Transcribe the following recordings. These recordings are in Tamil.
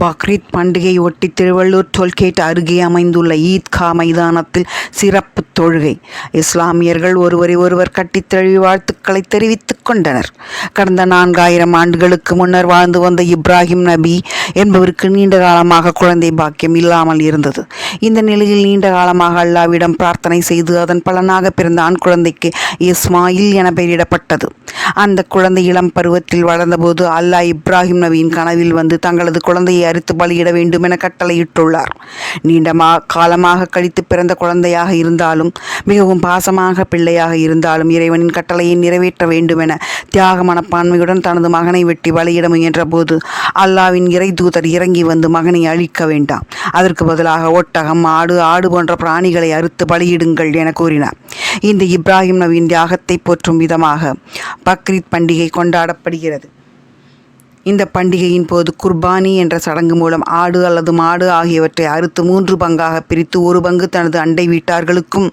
பக்ரீத் பண்டிகையொட்டி திருவள்ளூர் டோல்கேட் அருகே அமைந்துள்ள ஈத்கா மைதானத்தில் சிறப்பு தொழுகை. இஸ்லாமியர்கள் ஒருவரை ஒருவர் கட்டித் தழுவி வாழ்த்துக்களை தெரிவித்துக் கொண்டனர். கடந்த நான்காயிரம் ஆண்டுகளுக்கு முன்னர் வாழ்ந்து வந்த இப்ராஹிம் நபி என்பவருக்கு நீண்ட காலமாக குழந்தை பாக்கியம் இல்லாமல் இருந்தது. இந்த நிலையில் நீண்ட காலமாக அல்லாவிடம் பிரார்த்தனை செய்து அதன் பலனாக பிறந்த ஆண் குழந்தைக்கு இஸ்மாயில் என பெயரிடப்பட்டது. அந்த குழந்தை இளம் பருவத்தில் வளர்ந்தபோது அல்லாஹ் இப்ராஹிம் நபியின் கனவில் வந்து தங்களது குழந்தையை அறுத்து பலியிட வேண்டும் என கட்டளையிட்டுள்ளார். நீண்ட காலமாக கழித்து பிறந்த குழந்தையாக இருந்தாலும் மிகவும் பாசமாக பிள்ளையாக இருந்தாலும் இறைவனின் கட்டளையை நிறைவேற்ற வேண்டுமென தியாக மனப்பான்மையுடன் தனது மகனை வெட்டி பலியிட முயன்றபோது அல்லாவின் இறை தூதர் இறங்கி வந்து மகனை அழிக்க வேண்டாம். அதற்கு பதிலாக ஒட்டகம் ஆடு ஆடு போன்ற பிராணிகளை அறுத்து பலியிடுங்கள் என கூறினார். இந்த இப்ராஹிம் நபியின் தியாகத்தை போற்றும் விதமாக பக்ரீத் பண்டிகை கொண்டாடப்படுகிறது. இந்த பண்டிகையின் போது குர்பானி என்ற சடங்கு மூலம் ஆடு அல்லது மாடு ஆகியவற்றை அறுத்து மூன்று பங்காக பிரித்து ஒரு பங்கு தனது அண்டை வீட்டார்களுக்கும்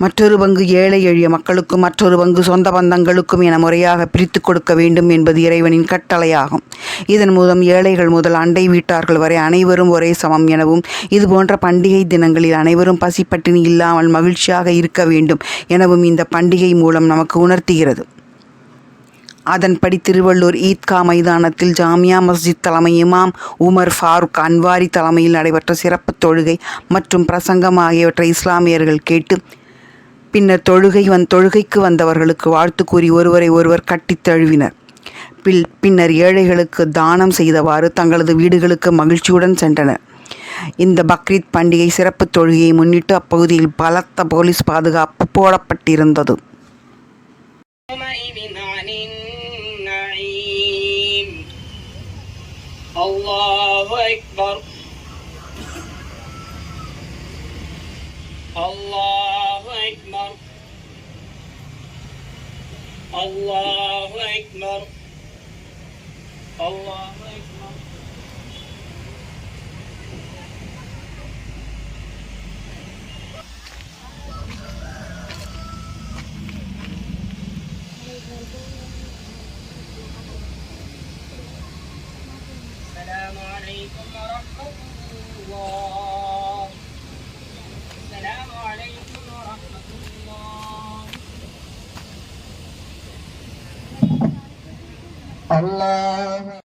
மற்றொரு பங்கு ஏழை எளிய மக்களுக்கும் மற்றொரு பங்கு சொந்த பந்தங்களுக்கும் என முறையாக பிரித்து கொடுக்க வேண்டும் என்பது இறைவனின் கட்டளையாகும். இதன் மூலம் ஏழைகள் முதல் அண்டை வீட்டார்கள் வரை அனைவரும் ஒரே சமம் எனவும் இதுபோன்ற பண்டிகை தினங்களில் அனைவரும் பசிப்பட்டினி இல்லாமல் மகிழ்ச்சியாக இருக்க வேண்டும் எனவும் இந்த பண்டிகை மூலம் நமக்கு உணர்த்துகிறது. அதன்படி திருவள்ளூர் ஈத்கா மைதானத்தில் ஜாமியா மஸ்ஜித் தலைமை இமாம் உமர் ஃபாரூக் அன்வாரி தலைமையில் நடைபெற்ற சிறப்பு தொழுகை மற்றும் பிரசங்கம் ஆகியவற்றை இஸ்லாமியர்கள் கேட்டு பின்னர் தொழுகை வந் தொழுகைக்கு வந்தவர்களுக்கு வாழ்த்து கூறி ஒருவரை ஒருவர் கட்டித் தழுவினர். பில் பின்னர் ஏழைகளுக்கு தானம் செய்தவாறு தங்களது வீடுகளுக்கு மகிழ்ச்சியுடன் சென்றனர். இந்த பக்ரீத் பண்டிகை சிறப்பு தொழுகையை முன்னிட்டு அப்பகுதியில் பலத்த போலீஸ் பாதுகாப்பு போடப்பட்டிருந்தது. Allahu Ekber. Allahu Ekber. Allahu Ekber. Allahu Ekber. Thank you. السلام عليكم ورحمة الله. السلام عليكم ورحمة الله. الله